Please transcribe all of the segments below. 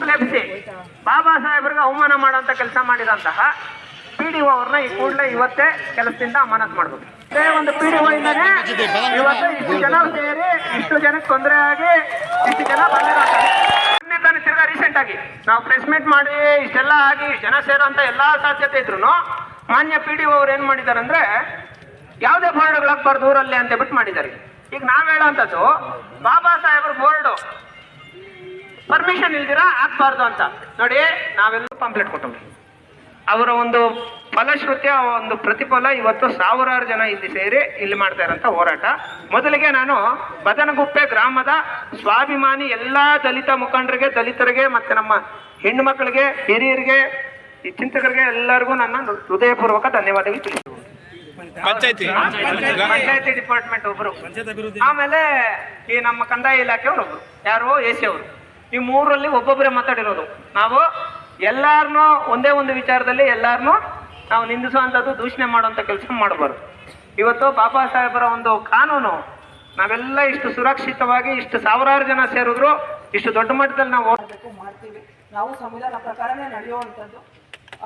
ಹುಟ್ಟಲೆಬ್ಬಿಸಿ ಬಾಬಾ ಸಾಹೇಬ್ರಿಗೆ ಅವಮಾನ ಮಾಡುವಂತ ಕೆಲಸ ಮಾಡಿದಂತಹ ಪಿ ಡಿ ಅವ್ರನ್ನ ಈ ಕೂಡಲೇ ಇವತ್ತೇ ಕೆಲಸದಿಂದ ಅಮಾನತ್ ಮಾಡಬೇಕು. ಇದೇ ಒಂದು ಪಿ ಡಿ ಇಂದಾನೆ ಇವತ್ತು ಇಷ್ಟು ಜನ ಸೇರಿ ಇಷ್ಟು ಜನಕ್ಕೆ ತೊಂದರೆ ಆಗಿ ಇಷ್ಟು ಜನ ಬಂದಿರೋ ತಿರ್ಗಾ ರೀಸೆಂಟ್ ಆಗಿ ನಾವು ಪ್ರೆಸ್ ಮೀಟ್ ಮಾಡಿ ಇಷ್ಟೆಲ್ಲ ಆಗಿ ಇಷ್ಟು ಜನ ಸೇರೋಂಥ ಎಲ್ಲಾ ಸಾಧ್ಯತೆ ಇದ್ರು ಮಾನ್ಯ ಪಿ ಡಿ ಅವ್ರು ಏನ್ ಮಾಡಿದ್ದಾರೆ ಅಂದ್ರೆ ಯಾವುದೇ ಬೋರ್ಡ್ಗಳಾಗಬಾರ್ದು ಊರಲ್ಲಿ ಅಂತ ಬಿಟ್ಟು ಮಾಡಿದ್ದಾರೆ. ಈಗ ನಾವ್ ಹೇಳೋಂಥದ್ದು, ಬಾಬಾ ಸಾಹೇಬ್ರ ಬೋರ್ಡು ಪರ್ಮಿಷನ್ ಇಲ್ದಿರ ಹಾಕ್ಬಾರ್ದು ಅಂತ. ನೋಡಿ ನಾವೆಲ್ಲರೂ ಪಾಂಪ್ಲೆಟ್ ಕೊಟ್ಟವ್ರಿ. ಅವರ ಒಂದು ಫಲಶ್ರುತಿಯ ಒಂದು ಪ್ರತಿಫಲ ಇವತ್ತು ಸಾವಿರಾರು ಜನ ಇಲ್ಲಿ ಸೇರಿ ಇಲ್ಲಿ ಮಾಡ್ತಾ ಇರೋಂಥ ಹೋರಾಟ. ಮೊದಲಿಗೆ ನಾನು ಬದನಗುಪ್ಪೆ ಗ್ರಾಮದ ಸ್ವಾಭಿಮಾನಿ ಎಲ್ಲ ದಲಿತ ಮುಖಂಡರಿಗೆ ದಲಿತರಿಗೆ ಮತ್ತು ನಮ್ಮ ಹೆಣ್ಣು ಮಕ್ಕಳಿಗೆ ಹಿರಿಯರಿಗೆ ಈ ಚಿಂತಕರಿಗೆ ಎಲ್ಲರಿಗೂ ನನ್ನ ಹೃದಯಪೂರ್ವಕ ಧನ್ಯವಾದಗಳು ತಿಳಿಸ್ತೀನಿ. ಪಂಚಾಯತಿ. ಪಂಚಾಯತಿ. ಡಿಪಾರ್ಟ್ಮೆಂಟ್ ಒಬ್ರು. ಆಮೇಲೆ ಈ ನಮ್ಮ ಕಂದಾಯ ಇಲಾಖೆಯವರು ಒಬ್ರು. ಯಾರು ಎ ಸಿ ಅವರು. ಈ ಮೂರಲ್ಲಿ ಒಬ್ಬೊಬ್ಬರೇ ಮಾತಾಡಿರೋದು. ನಾವು ಎಲ್ಲಾರನ್ನೂ ಒಂದೇ ಒಂದು ವಿಚಾರದಲ್ಲಿ ಎಲ್ಲಾರನ್ನೂ ನಾವು ನಿಂದಿಸುವಂಥದ್ದು, ದೂಷಣೆ ಮಾಡುವಂಥ ಕೆಲಸ ಮಾಡಬಾರ್ದು. ಇವತ್ತು ಬಾಬಾ ಸಾಹೇಬರ ಒಂದು ಕಾನೂನು, ನಾವೆಲ್ಲ ಇಷ್ಟು ಸುರಕ್ಷಿತವಾಗಿ ಇಷ್ಟು ಸಾವಿರಾರು ಜನ ಸೇರಿದ್ರು, ಇಷ್ಟು ದೊಡ್ಡ ಮಟ್ಟದಲ್ಲಿ ನಾವು ಮಾಡ್ತೀವಿ. ನಾವು ಸಂವಿಧಾನ ಪ್ರಕಾರನೇ ನಡೆಯುವಂಥದ್ದು.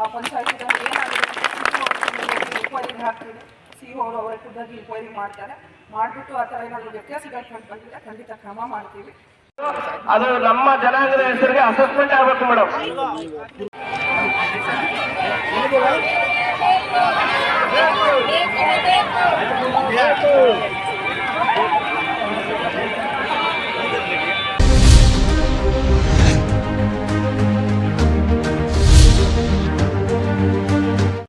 ಆ ಪಂಚಾಯತಿಗಳು ಏನಾಗಿದೆ? ಎಂಕ್ವೈರಿಗೆ ಹಾಕ್ತೀವಿ. ಸಿ ಅವರು ಅವರ ಖುದ್ದಾಗಿ ಮಾಡ್ತಾರೆ. ಮಾಡಿಬಿಟ್ಟು ಆ ಥರ ಏನಾದರೂ ವ್ಯತ್ಯಾಸಗಳು ಕಂಡು ಬಂದಿದ್ರೆ ಖಂಡಿತ ಕ್ರಮ ಮಾಡ್ತೀವಿ. ಅದು ನಮ್ಮ ಜನಾಂಗದ ಹೆಸರಿಗೆ ಅಸೆಸ್ಮೆಂಟ್ ಆಗಬೇಕು ಮೇಡಮ್ Thank you.